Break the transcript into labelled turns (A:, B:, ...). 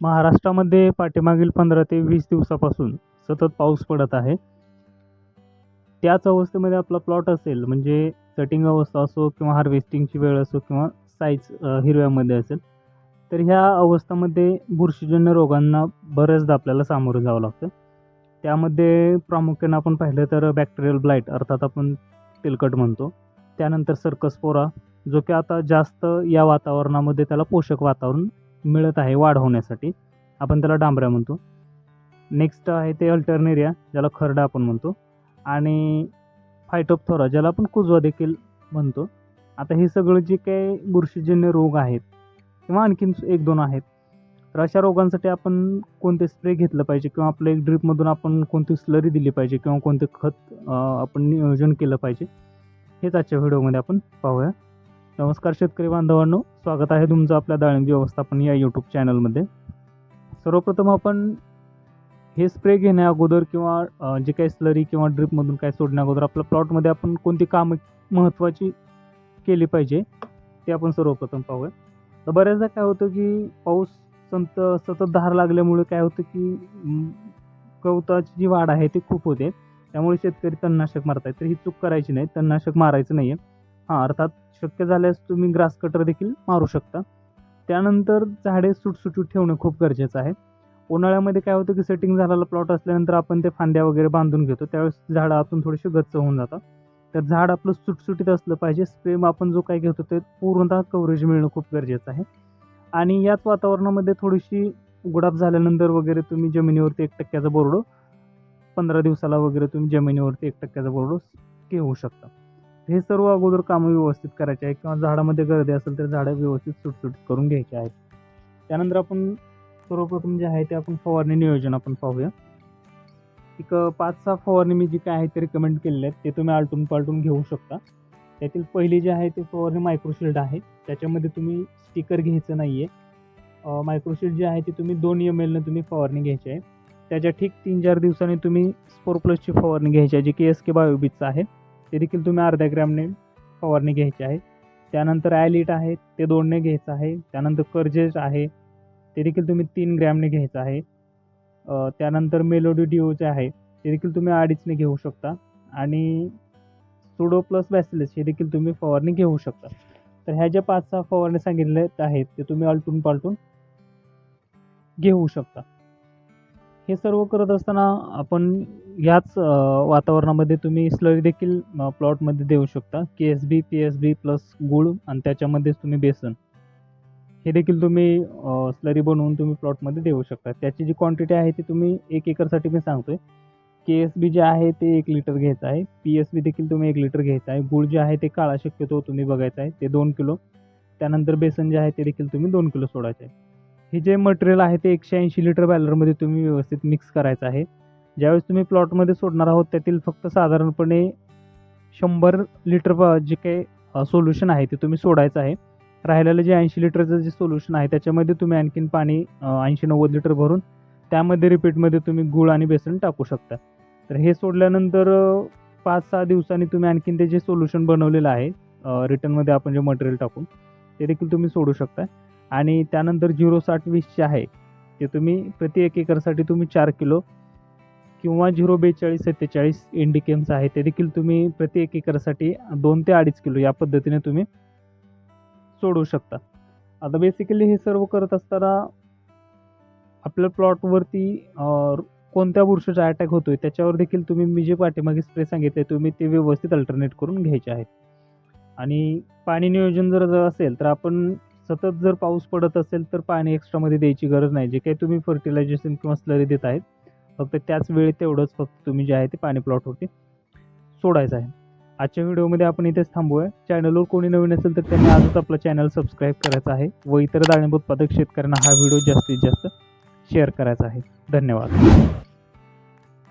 A: महाराष्ट्रामध्ये पाठीमागील पंधरा ते वीस दिवसापासून सतत पाऊस पडत आहे. त्याच अवस्थेमध्ये आपला प्लॉट असेल म्हणजे कटिंग अवस्था असो किंवा हार्वेस्टिंगची वेळ असो किंवा साईज हिरव्यामध्ये असेल तर ह्या अवस्थामध्ये बुरशीजन्य रोगांना बऱ्याचदा आपल्याला सामोरं जावं लागतं. त्यामध्ये प्रामुख्यानं आपण पाहिलं तर बॅक्टेरियल ब्लाईट अर्थात आपण तेलकट म्हणतो. त्यानंतर सर्कसपोरा जो की आता जास्त या वातावरणामध्ये त्याला पोषक वातावरण मिळत आहे वाढ होण्यासाठी. आपण त्याला डांबऱ्या म्हणतो. नेक्स्ट आहे ते अल्टरनेरिया ज्याला खरडा आपण म्हणतो. आणि फायटोपथोरा ज्याला आपण कुजवा देखील म्हणतो. आता हे सगळं जे काही बुरशीजन्य रोग आहेत किंवा आणखीन एक दोन आहेत तर अशा रोगांसाठी आपण कोणते स्प्रे घेतलं पाहिजे किंवा आपलं एक ड्रीपमधून आपण कोणती स्लरी दिली पाहिजे किंवा कोणते खत आपण नियोजन केलं पाहिजे हेच आजच्या व्हिडिओमध्ये आपण पाहूया. नमस्कार शेतकरी बांधवांनो स्वागत आहे तुमचं आपल्या दाळिंब व्यवस्थापन या यूट्यूब चॅनलमध्ये सर्वप्रथम आपण हे स्प्रे घेण्या अगोदर किंवा जे काही स्लरी किंवा ड्रिपमधून काय सोडण्या अगोदर आपल्या प्लॉटमध्ये आपण कोणती कामं महत्त्वाची केली पाहिजे ते आपण सर्वप्रथम पाहूया. तर बऱ्याचदा काय होतं की पाऊस संत सतत धार लागल्यामुळे काय होतं की गवताची जी वाढ आहे ती खूप होते. त्यामुळे शेतकरी तणनाशक मारत आहेत तर ही चूक करायची नाही तणनाशक मारायचं नाही आहे हां अर्थात शक्य झाल्यास तुम्ही ग्रास कटर देखील मारू शकता. त्यानंतर झाडे सुटसुटीत ठेवणं खूप गरजेचं आहे. उन्हाळ्यामध्ये काय होतं की सेटिंग झालेला प्लॉट असल्यानंतर आपण ते फांद्या वगैरे बांधून घेतो. त्यावेळेस झाडं आतून थोडीशी गच्च होऊन जातात. तर झाड आपलं सुटसुटीत असलं पाहिजे. स्प्रेम आपण जो काय घेतो ते पूर्णतः कव्हरेज मिळणं खूप गरजेचं आहे. आणि याच वातावरणामध्ये थोडीशी उघडाप झाल्यानंतर वगैरे तुम्ही जमिनीवरती एक टक्क्याचा बोर्ड पंधरा दिवसाला वगैरे तुम्ही जमिनीवरती एक टक्क्याचा बोर्ड घेऊ शकता. हे सर्व अगोदर कामं व्यवस्थित करायचे आहे किंवा झाडामध्ये गर्दी असेल तर झाडं व्यवस्थित सुटसुटीत करून घ्यायची आहेत. त्यानंतर आपण सर्वप्रथम जे आहे ते आपण फवारणी नियोजन आपण पाहूया. एक पाच सहा फवारणी मी जी काय आहे ते रिकमेंड केलेले आहेत ते तुम्ही आलटून पालटून घेऊ शकता. त्यातील पहिली जी आहे ते फवारणी मायक्रोशिल्ड आहे. त्याच्यामध्ये तुम्ही स्टिकर घ्यायचं नाही आहे मायक्रोशिल्ड जे आहे ती तुम्ही दोन एम एलनं तुम्ही फवारणी घ्यायची आहे. त्याच्या ठीक तीन चार दिवसांनी तुम्ही स्पोर प्लसची फवारणी घ्यायची आहे जी की एस के बायोबीजचं आहे. ते देखील तुम्ही अर्ध्या ग्रॅमने फवारणी घ्यायची आहे. त्यानंतर ॲलिट आहे ते दोनने घ्यायचं आहे. त्यानंतर कर्जेस आहे ते देखील तुम्ही तीन ग्रॅमने घ्यायचं आहे. त्यानंतर मेलोडी डिओ जे आहे ते देखील तुम्ही अडीचने घेऊ शकता. आणि सुडो प्लस बॅसिलस हे देखील तुम्ही फवारणी घेऊ शकता. तर ह्या ज्या पाच सहा फवारणी सांगितल्या आहेत ते तुम्ही आलटून पालटून घेऊ शकता. हे सर्व करत असताना आपण याच वातावरणामध्ये तुम्ही स्लरी देखील प्लॉटमध्ये देऊ शकता. K S B P S B plus गुळ आणि त्याच्यामध्येच तुम्ही बेसन. हे देखील तुम्ही स्लरी बनवून तुम्ही प्लॉटमध्ये देऊ शकता. त्याची जी क्वांटिटी आहे ती तुम्ही एक एकरसाठी मी सांगतो आहे के एस बी जे आहे ते एक लिटर घ्यायचं आहे. पी एस बी देखील तुम्ही एक लिटर घ्यायचं आहे. गुळ जे आहे ते काळा शक्यतो तुम्ही बघायचं आहे. ते दोन किलो. त्यानंतर बेसन जे आहे ते देखील तुम्ही दोन किलो सोडायचं आहे. हे जे मटेरियल आहे ते एकशे ऐंशी लिटर बॅलरमध्ये तुम्ही व्यवस्थित मिक्स करायचं आहे. ज्यावेळेस तुम्ही प्लॉटमध्ये सोडणार आहोत त्यातील फक्त साधारणपणे शंभर लिटर जे काही सोल्युशन आहे ते तुम्ही सोडायचं आहे. राहिलेलं जे ऐंशी लिटरचं जे सोल्युशन आहे त्याच्यामध्ये तुम्ही आणखीन पाणी ऐंशी नव्वद लिटर भरून त्यामध्ये रिपीटमध्ये तुम्ही गूळ आणि बेसन टाकू शकता. तर हे सोडल्यानंतर पाच सहा दिवसांनी तुम्ही आणखीन ते जे सोल्युशन बनवलेलं आहे रिटर्नमध्ये आपण जे मटेरियल टाकून ते देखील तुम्ही सोडू शकता. आणि त्यानंतर झिरो साठ वीस जे आहे ते तुम्ही प्रति एक एकरसाठी तुम्ही चार किलो किंवा झिरो बेचाळीस सत्तेचाळीस इंडिकेम्स आहे ते देखील तुम्ही प्रति एक एकरसाठी दोन ते अडीच किलो या पद्धतीने तुम्ही सोडवू शकता. आता बेसिकली हे सर्व करत असताना आपल्या प्लॉटवरती कोणत्या बुरशीचा अटॅक होतो आहे त्याच्यावर देखील तुम्ही मी जे पाठीमागे स्प्रे सांगितले तुम्ही ते व्यवस्थित अल्टरनेट करून घ्यायचे आहेत. आणि पाणी नियोजन जर जर असेल तर आपण सतत जर पाऊस पडत असेल तर पाणी एक्स्ट्रामध्ये द्यायची गरज नाही. जे काही तुम्ही फर्टिलायझेशन किंवा स्लरी देत आहेत फक्त त्याच वेळी तेवढंच फक्त तुम्ही जे आहे ते पाणी प्लॉटवरती सोडायचं आहे. आजच्या व्हिडिओमध्ये आपण इथेच थांबूया. चॅनलवर कोणी नवीन असेल तर त्यांनी आजच आपलं चॅनल सबस्क्राईब करायचं आहे व इतर डाळिंब उत्पादक शेतकऱ्यांना हा व्हिडिओ जास्तीत जास्त शेअर करायचा आहे. धन्यवाद.